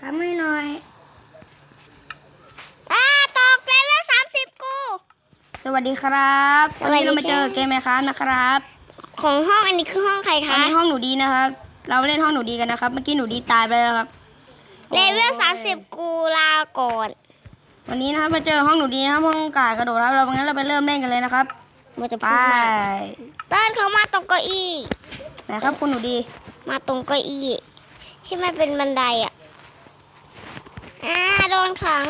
ทำให้หน่อยอ่าตกเลเวลสามสิบกู สวัสดีครับสวัวันสดีนี้เรามาเจอค่ะเกมไหมครับนะครับของห้องอันนี้คือห้องใครอันคะนี้ห้องหนูดีนะครับ เราเล่นห้องหนูดีกันนะครับ เมื่อกี้หนูดีตายไปแล้วครับ เลเวลสามสิบกูลาก่อนวันนี้นะครับมาเจอห้องหนูดีนะครับห้องกากระโดดครับ เรางั้นเราไปเริ่มเล่นกันเลยนะครับ มันจะไปพูดมากเต้นเขามาตรงเก้าอี้ ไหนครับคุณหนูดี มาตรงเก้าอี้ ที่มันเป็นบันไดอะ อ่าโดนขัง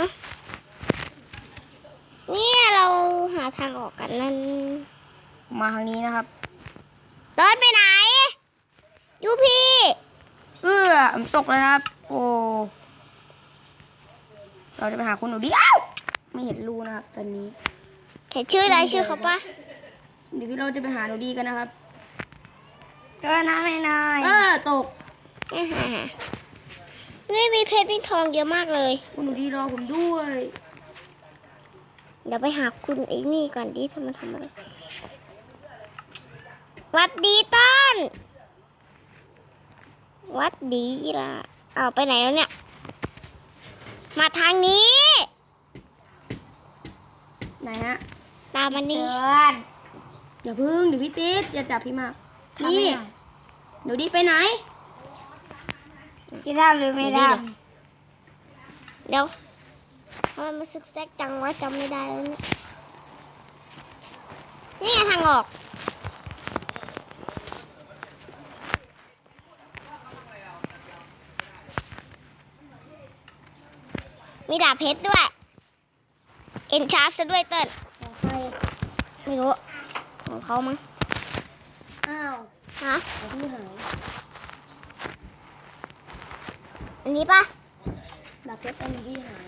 เนี่ยเราหาทางออกกันนั่น มาทางนี้นะครับ เดินไปไหน ยูพี่ เอื้อผมตกเลยนะครับ โอ้ เราจะไปหาคุณหนูดีอ้าวไม่เห็นรูนะครับตอนนี้เขียนชื่ออะไรชื่อเขาปะเดี๋ยวเราจะไปหาหนูดีกันนะครับเดินทางไหนหน่อยเออตก นี่มีเพชรมีทองเยอะมากเลย คุณหนูดีรอผมด้วย เดี๋ยวไปหาคุณไอ้นี่ก่อนดิทำมาทำอะไรวัดดีต้น วัดดีล่ะเอาวไปไหนแล้วเนี่ย มาทางนี้ ไหนฮะตามมันนี่อย่าพึ่งเดี๋ยวพี่ติดอย่าจับพี่มากนี่หนูดีไปไหน พี่ทำหรือไม่ทำเดี๋ยวทำไมมันซึกแซกจังวะจำไม่ได้แล้วเนี่ยนี่ไงทางออก มีดาบเพชรด้วย เอ็นชาร์ซะด้วยเติ้ลของใครไม่รู้ ของเขามั้ง อ้าว ฮะของพี่หาย อันนี้ปะดาบเพชรอันนี้พี่หาย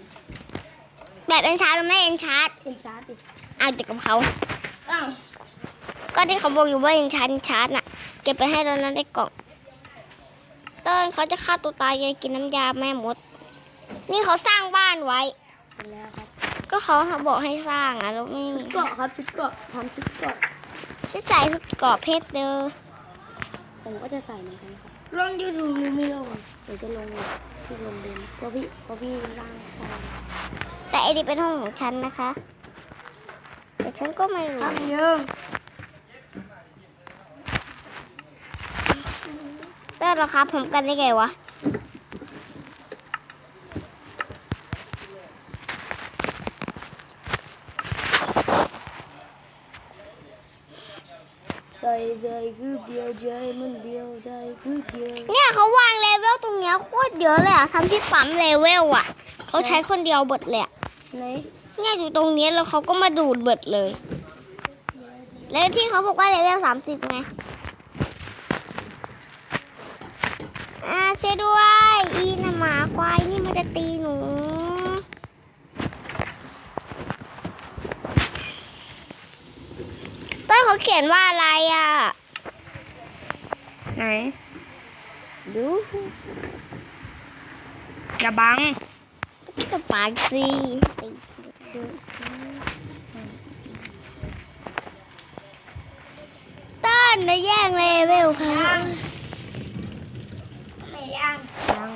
แบบเอ็นชาร์หรือไม่เอ็นชาร์เป็นชาร์จดิเอาเก็บกับเขาอ้าวก็ที่เขาบอกอยู่ว่าเอ็นชาร์เอ็นชาร์น่ะ เก็บไปให้แล้วนั้นได้กล่องเติ้ลเขาจะฆ่าตัวตายไงกินน้ำยาแม่มด นี่เขาสร้างบ้านไว้เป็นแล้วครับก็เขาบอกให้สร้างอะแล้วไม่ชุดเกาะครับชุดเกาะทำชุดเกาะชุดใส่ชุดเกราะเพชรเด้อผมก็จะใส่เหมือนกันครับ ลงยูทูบไม่ลงเดี๋ยวจะลงที่ลงเดินเพราะพี่เพราะพี่ร่างทองแต่ไอดีเป็นห้องของฉันนะคะ แต่ฉันก็ไม่รู้ยืงเติ้ลราคาผมกันได้ไงวะ ใจใจคือเดียวใจมันเดียวใจคือเดียวเนี่ยเขาวางเลเวลตรงเนี้ยโคตรเยอะเลยอะทำที่ปั๊มเลเวลอะเขาใช้คนเดียวเบิดเลยอะไหนเนี่ยอยู่ตรงเนี้ยแล้วเขาก็มาดูดเบิดเลย แล้วที่เขาบอกว่าเลเวลสามสิบไงอ่าช่วยด้วย อีน่ะหมาควายนี่มันจะตีหนู ต้น เขาเขียนว่าอะไรอะ ไหน ดูอย่าบังก็ปากสิไปดูสิต้นนะแย่งเลเวลค่ะไม่ยังยัง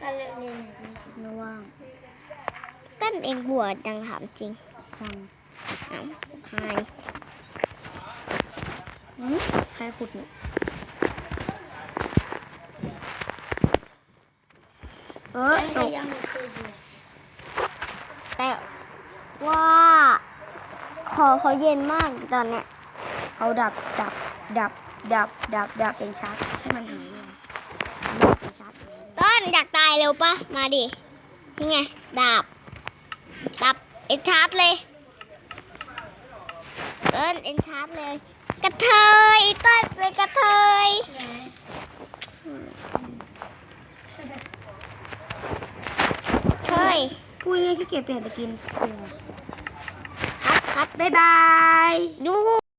ก็เลยนี่ไม่ว่างต้นเองบวชดังถามจริงฟังอ้าวใครหืม ใครขุดเนี่ยเออตกแต่ว่าคอเขาเย็นมากตอนเนี้ยเอาดับดับดับดับดับดับเป็นชาร์จให้มันหายเลยเป็นชาร์จหายเลยต้นอยากตายเร็วปะมาดินี่ไงดาบดาบเอ็นชาร์จเลยต้นเอ็นชาร์จเลย กระเทยต้นเป็นกระเทยเฮ้ยพูดง่ายๆขี้เกียจเปลี่ยนตะกินครับครับบ๊ายบายดู